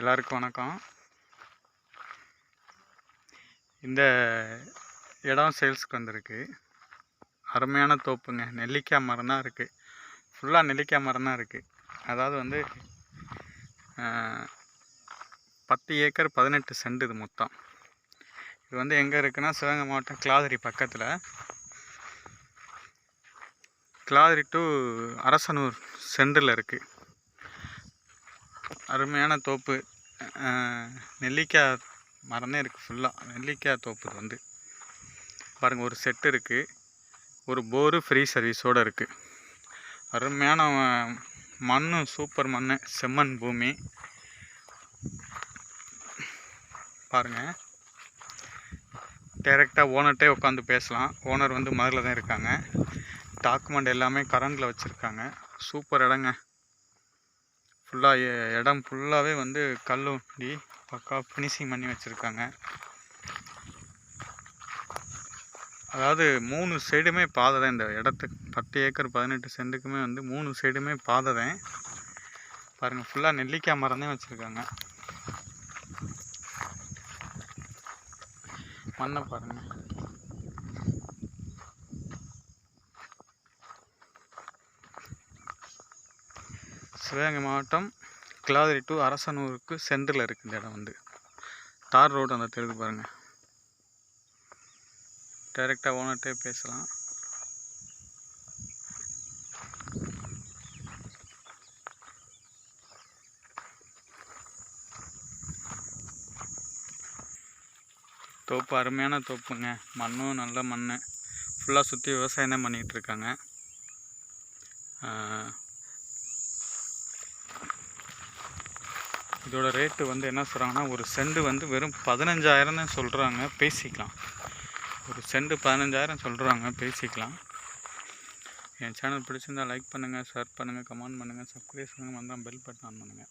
எல்லாருக்கும் வணக்கம். இந்த இடம் சேல்ஸ்க்கு வந்திருக்கு. அருமையான தோப்புங்க. நெல்லிக்காய் மரம் தான் இருக்குது ஃபுல்லாக நெல்லிக்காய் மரம் தான் இருக்குது அதாவது வந்து பத்து ஏக்கர் பதினெட்டு சென்ட் இது மொத்தம். இது வந்து எங்கே இருக்குன்னா சிவகங்கை மாவட்டம் கிளாதிரி பக்கத்தில். கிளாதிரி டு அரசனூர் சென்டரில் இருக்குது அருமையான தோப்பு. நெல்லிக்காய் மரமே இருக்குது ஃபுல்லாக நெல்லிக்காய் தோப்பு வந்து. பாருங்கள் ஒரு செட்டு இருக்குது ஒரு போரு ஃப்ரீ சர்வீஸோடு இருக்குது அருமையான மண்ணும் சூப்பர் மண் செம்மண் பூமி. பாருங்கள் டைரெக்டாக ஓனர்கிட்டே உட்காந்து பேசலாம். ஓனர் வந்து மதுரில் தான் இருக்காங்க. டாக்குமெண்ட் எல்லாமே கரண்டில் வச்சுருக்காங்க. சூப்பர் இடங்க. ஃபுல்லாக இடம் ஃபுல்லாகவே வந்து கல் ஊண்டி பக்கா ஃபினிஷிங் பண்ணி வச்சுருக்காங்க. அதாவது மூணு சைடுமே பாதை தான். இந்த இடத்துக்கு பத்து ஏக்கர் பதினெட்டு சென்ட்டுக்குமே வந்து மூணு சைடுமே பாதை தான். பாருங்கள் ஃபுல்லாக நெல்லிக்காய் மரம் தான் வச்சுருக்காங்க. மண்ணை பாருங்கள் சிவகங்கை மாவட்டம் கிளாதிரி டு அரசனூருக்கு சென்டரில் இருக்குது இந்த இடம் வந்து. தார் ரோடு அந்த தெருக்கு பாருங்கள் டைரெக்டாக ஓனர்கிட்டே பேசலாம். தோப்பு அருமையான தோப்புங்க. மண்ணும் நல்ல மண் ஃபுல்லாக சுற்றி விவசாயம் தான் பண்ணிகிட்ருக்காங்க இருக்காங்க ஆஹ், இதோட ரேட்டு வந்து என்ன சொல்கிறாங்கன்னா ஒரு செண்டு வந்து வெறும் பதினஞ்சாயிரம் தான் சொல்கிறாங்க பேசிக்கலாம். ஒரு செண்டு பதினஞ்சாயிரம் சொல்கிறாங்க பேசிக்கலாம். என் சேனல் பிடிச்சிருந்தா லைக் பண்ணுங்கள் ஷேர் பண்ணுங்கள் கமெண்ட் பண்ணுங்கள் சப்ஸ்கிரைப் பண்ணுங்கள் வந்தால் பெல் பட்டன் ஆன் பண்ணுங்கள்